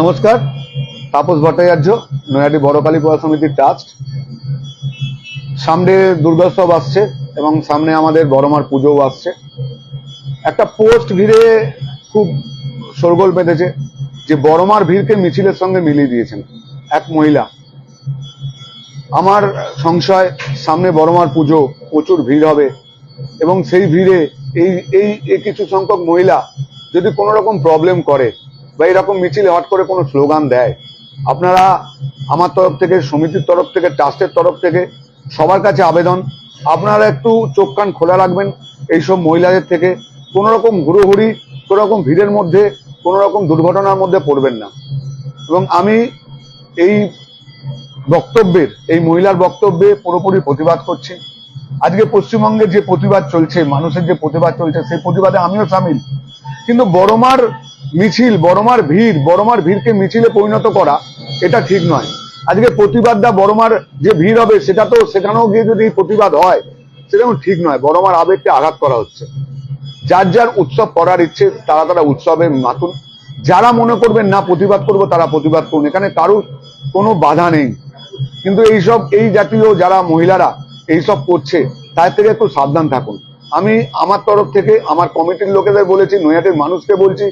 নমস্কার, তাপস ভট্টাচার্য নয়াটি বড়কালী পূজা সমিতির ট্রাস্ট। সামনে দুর্গোৎসব আসছে এবং সামনে আমাদের বড়মার পুজোও আসছে। একটা পোস্ট ঘিরে খুব শোরগোল পেতেছে যে বড়মার ভিড়কে মিছিলের সঙ্গে মিলিয়ে দিয়েছেন এক মহিলা। আমার সংশয়, সামনে বড়মার পুজো, প্রচুর ভিড় হবে এবং সেই ভিড়ে এই এই কিছু সংখ্যক মহিলা যদি কোনো রকম প্রবলেম করে বা এরকম মিছিলে হট করে কোনো স্লোগান দেয়, আপনারা আমার তরফ থেকে, সমিতির তরফ থেকে, ট্রাস্টের তরফ থেকে সবার কাছে আবেদন। আপনারা একটু চোখ কান খোলা রাখবেন এইসব মহিলাদের থেকে। কোনো রকম হুড়োহুড়ি, কোনো রকম ভিড়ের মধ্যে, কোনো রকম দুর্ঘটনার মধ্যে পড়বেন না। এবং আমি এই বক্তব্যের, এই মহিলার বক্তব্যে পুরোপুরি প্রতিবাদ করছি। আজকে পশ্চিমবঙ্গে যে প্রতিবাদ চলছে, মানুষের যে প্রতিবাদ চলছে, সেই প্রতিবাদে আমিও সামিল। কিন্তু বড়মার মিছিল, বড়মার ভিড়, বড়মার ভিড়কে মিছিলে পরিণত করা, এটা ঠিক নয়। আজকে প্রতিবাদটা বড়মার যে ভিড় হবে, সেটা তো সেখানেও গিয়ে যদি প্রতিবাদ হয়, সেটা ঠিক নয়, বড়মার আবেগকে আঘাত করা হচ্ছে। যার যার উৎসব করার ইচ্ছে, তারা তারা উৎসবে মাতুন। যারা মনে করবেন না প্রতিবাদ করব, তারা প্রতিবাদ করুন। এখানে কারোর কোনো বাধা নেই। কিন্তু এইসব, এই জাতীয় যারা মহিলারা এইসব করছে, তার থেকে একটু সাবধান থাকুন। আমি আমার তরফ থেকে, আমার কমিটির লোকেদের বলেছি, নৈহাটির মানুষকে বলছি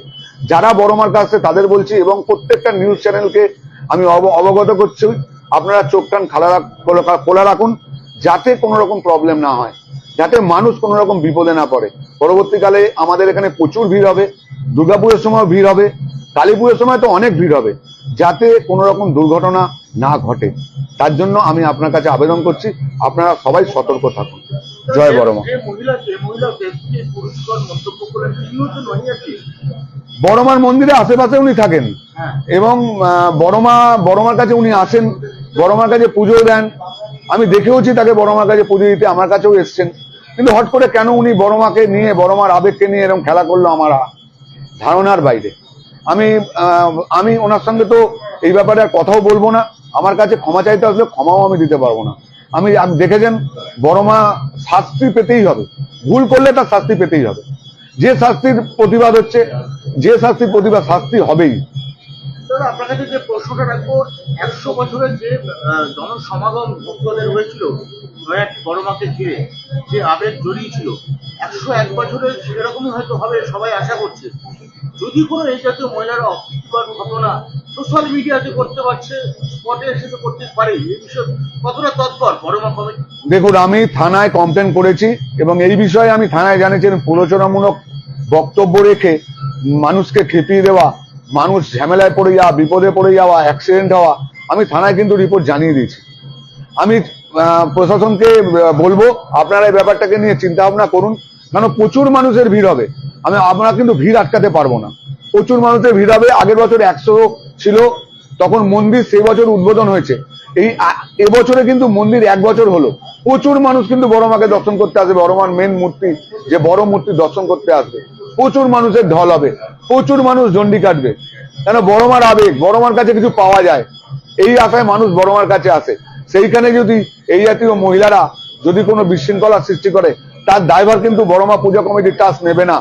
যারা বড়মার কাছে তাদের বলছি এবং প্রত্যেকটা নিউজ চ্যানেলকে আমি অব- অবগত করছি। আপনারা চোখ, কান খালা খোলা- রাখুন, যাতে কোনো রকম প্রবলেম না হয়, যাতে মানুষ কোনো রকম বিপদে না পড়ে। পরবর্তীকালে আমাদের এখানে প্রচুর ভিড় হবে দুর্গাপুরের সময় ভিড় হবে কালী পুজোর সময় তো অনেক ভিড় হবে, যাতে কোনো রকম দুর্ঘটনা না ঘটে। তার জন্য আমি আপনার কাছে আবেদন করছি, আপনারা সবাই সতর্ক থাকুন। জয় বড়মা বড়মার মন্দিরে আশেপাশে উনি থাকেন। হ্যাঁ। এবং বড়মা বড়মার কাছে উনি আসেন। বড়মার কাছে পুজো দেন। আমি দেখেওছি তাকে বড়মার কাছে পুজো দিতে। আমার কাছেও এসছেন। কিন্তু হট করে কেন উনি বড়মাকে নিয়ে বড়মার আবেগকে নিয়ে এরকম খেলা করল আমার ধারণার বাইরে? আমি আমি ওনার সঙ্গে তো এই ব্যাপারে আর কথাও বলব না। আমার কাছে ক্ষমা চাইতে আসলে ক্ষমাও আমি দিতে পারব না। আমি দেখেছেন? বড়মা শাস্তি পেতেই হবে। ভুল করলে তার শাস্তি পেতেই হবে। যে শাস্তির প্রতিবাদ হচ্ছে, যে শাস্তির প্রতিবাদ শাস্তি হবেই। জনসমাগম ঘিরে, যে আবেগ জড়িয়েছিল, একশো এক সেরকমই হয়তো হবে সবাই আশা করছে। যদি কোনো এই জাতীয় মহিলারা অপ্রীতিকর সোশ্যাল মিডিয়াতে করতে পারছে স্পটে এসে করতে পারে এই বিষয়ে কতটা তৎপর বড়মা কমিটি দেখুন, আমি থানায় কমপ্লেন করেছি এবং এই বিষয়ে আমি থানায় জানিয়েছেন প্ররোচনামূলক বক্তব্য রেখে মানুষকে খেপিয়ে দেওয়া, মানুষ ঝামেলায় পড়ে যাওয়া, বিপদে পড়ে যাওয়া অ্যাক্সিডেন্ট হওয়া, আমি থানায় কিন্তু রিপোর্ট জানিয়ে দিয়েছি। আমি প্রশাসনকে বলব, আপনারা এই ব্যাপারটাকে নিয়ে চিন্তা ভাবনা করুন কারণ প্রচুর মানুষের ভিড় হবে। আমি, আমরা কিন্তু ভিড় আটকাতে পারব না। প্রচুর মানুষের ভিড় হবে, আগের বছর একশো ছিল, তখন মন্দির সেই বছর উদ্বোধন হয়েছে। এই এবছরে কিন্তু মন্দির এক বছর হলো। প্রচুর মানুষ কিন্তু বড় মাকে দর্শন করতে আসবে। বড় মার মেন মূর্তি যে বড় মূর্তি দর্শন করতে আসবে। প্রচুর মানুষের ঢল হবে। প্রচুর মানুষ জন্ডি কাটবে। কেন? বড় মার আবেগ। বড় মার কাছে কিছু পাওয়া যায়। এই আশায় মানুষ বড় মার কাছে আসে। সেইখানে যদি এই জাতীয় মহিলারা যদি কোনো বিশৃঙ্খলা সৃষ্টি করে তার দায়ভার কিন্তু বড় মা পূজা কমিটির ট্রাস্ট নেবে না।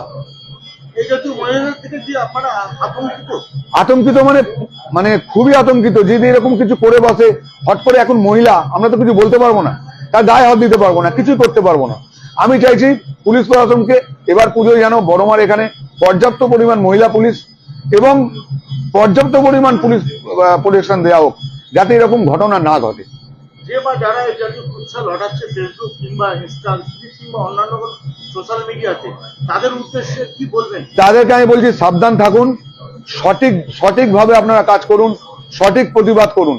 আতঙ্কিত মানে মানে খুবই আতঙ্কিত যদি এরকম কিছু করে বসে হট করে এখন মহিলা আমরা তো কিছু বলতে পারব না। তার গায়ে হাত দিতে পারব না কিছুই করতে পারব না। আমি চাইছি পুলিশ প্রশাসনকে এবার পুজোয় যেন বড়মার এখানে পর্যাপ্ত পরিমাণ মহিলা পুলিশ এবং পর্যাপ্ত পরিমাণ পুলিশ প্রোটেকশন দেওয়া হোক যাতে এরকম ঘটনা না ঘটে। যে বা যারা এই জাতীয় কুৎসা ফেসবুক কিংবা ইনস্টা কিংবা অন্যান্য সোশ্যাল মিডিয়াতে তাদের উদ্দেশ্যে কি বলবেন? তাদেরকে আমি বলছি সাবধান থাকুন সঠিক, সঠিকভাবে আপনারা কাজ করুন, সঠিক প্রতিবাদ করুন।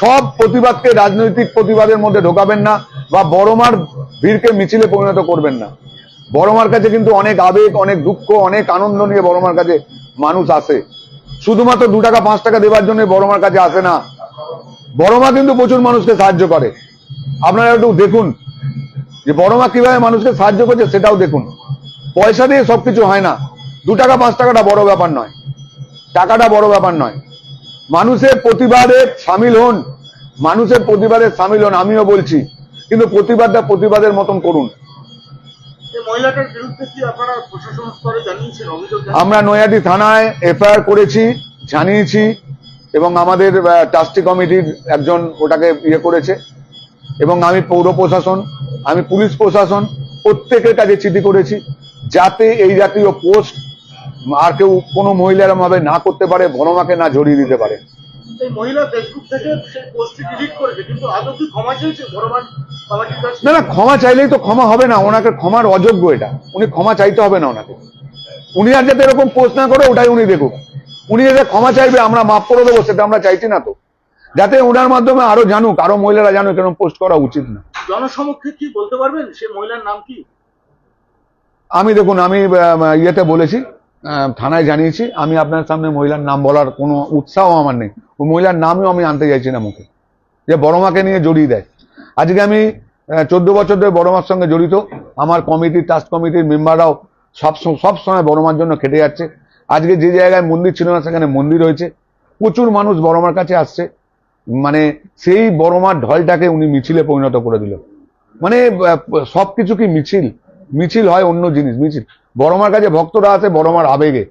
সব প্রতিবাদকে রাজনৈতিক প্রতিবাদের মধ্যে ঢোকাবেন না বা বড়মার ভিড়কে মিছিলে পরিণত করবেন না। বড়মার কাছে কিন্তু অনেক আবেগ, অনেক দুঃখ, অনেক আনন্দ নিয়ে বড়মার কাছে মানুষ আসে। শুধুমাত্র দু টাকা, পাঁচ টাকা দেওয়ার জন্য বড়মার কাছে আসে না। বড়মা কিন্তু প্রচুর মানুষকে সাহায্য করে। আপনারা একটু দেখুন যে বড়মা কীভাবে মানুষকে সাহায্য করছে, সেটাও দেখুন। পয়সা দিয়ে সবকিছু হয় না। দু টাকা, পাঁচ টাকাটা বড় ব্যাপার নয়। টাকাটা বড় ব্যাপার নয়। মানুষের প্রতিবাদে সামিল হন। মানুষের প্রতিবাদে সামিল হন আমিও বলছি। কিন্তু প্রতিবাদটা প্রতিবাদের মতন করুন? আমরা নৈহাটি থানায় এফআইআর করেছি জানিয়েছি এবং আমাদের ট্রাস্টি কমিটির একজন ওটাকে ইয়ে করেছে। এবং আমি পৌর প্রশাসন আমি পুলিশ প্রশাসন প্রত্যেকের কাছে চিঠি করেছি যাতে এই জাতীয় পোস্ট আর কেউ কোনো মহিলার ভাবে না করতে পারে বনমাকে না জড়িয়ে দিতে পারে। না না ক্ষমা চাইলেই তো ক্ষমা হবে না ওনাকে ক্ষমার অযোগ্য এটা। উনি ক্ষমা চাইতে হবে না ওনাকে। উনি আর যাতে এরকম পোস্ট না করে ওটাই উনি দেখুক। উনি যাতে ক্ষমা চাইবে আমরা মাফ করে দেবো সেটা আমরা চাইছি না তো। যাতে ওনার মাধ্যমে আরও জানুক আরও মহিলারা জানুক এরকম পোস্ট করা উচিত না। জনসমক্ষে কি বলতে পারবেন? সে মহিলার নাম কি? আমি দেখুন আমি ইয়েতে বলেছি থানায় জানিয়েছি, আমি আপনার সামনে মহিলার নাম বলার কোনো উৎসাহ আমার নেই। ওই মহিলার নামও আমি আনতে চাইছি না মুখে। যে বড়মাকে নিয়ে জড়িয়ে দেয়। আজকে আমি চোদ্দ বছর ধরে বড়মার সঙ্গে জড়িত। আমার কমিটির ট্রাস্ট কমিটির মেম্বাররাও সব সব সময় বড়মার জন্য খেটে যাচ্ছে। আজকে যে জায়গায় মন্দির ছিল না, সেখানে মন্দির হয়েছে। প্রচুর মানুষ বড়মার কাছে আসছে। মানে সেই বড়মার ঢলটাকে উনি মিছিলে পরিণত করে দিল। মানে সব কিছু কি মিছিল? মিছিল হয় অন্য জিনিস, মিছিল। বড়মার কাছে ভক্তরা আছে বড়মার আবেগে।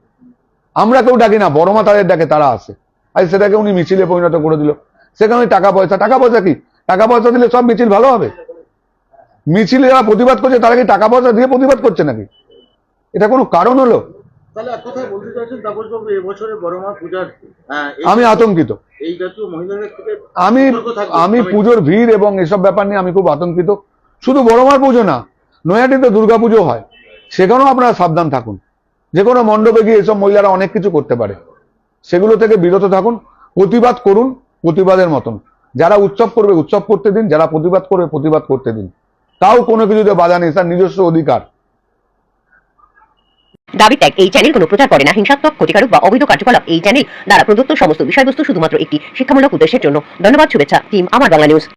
আমরা কেউ ডাকি না বড়মা তাদের ডাকে তারা আসে। আর সেটাকে উনি মিছিলে পরিণত করে দিল। সেখানে টাকা পয়সা টাকা পয়সা কি? টাকা পয়সা দিলে সব মিছিল ভালো হবে? মিছিলে যারা প্রতিবাদ করছে তারা কি টাকা পয়সা দিয়ে প্রতিবাদ করছে নাকি? এটা কোনো কারণ হলো? এই- আমি আতঙ্কিত। আমি আমি পুজোর ভিড় এবং এসব ব্যাপার নিয়ে আমি খুব আতঙ্কিত। শুধু বড়মার পুজো না নয়াটিতে দুর্গা পুজো হয়। সেখানেও আপনারা সাবধান থাকুন। যে কোনো মণ্ডপে গিয়ে এসব মহিলারা অনেক কিছু করতে পারে। সেগুলো থেকে বিরত থাকুন, প্রতিবাদ করুন, প্রতিবাদের মতন। যারা উৎসব করবে, উৎসব করতে দিন, যারা প্রতিবাদ করবে, প্রতিবাদ করতে দিন। তাও কোনো কিছুতে বাধা নেই তার নিজস্ব অধিকার। দাবি ত্যাগ, এই চ্যানেল কোনো প্রচার করে না। হিংসাত্মক, ক্ষতিকারক বা অবৈধ কার্যকলাপ, এই চ্যানেল দ্বারা প্রদত্ত সমস্ত বিষয়বস্তু শুধুমাত্র একটি শিক্ষামূলক উদ্দেশ্যের জন্য। ধন্যবাদ, শুভেচ্ছা টিম আমার বাংলা নিউজ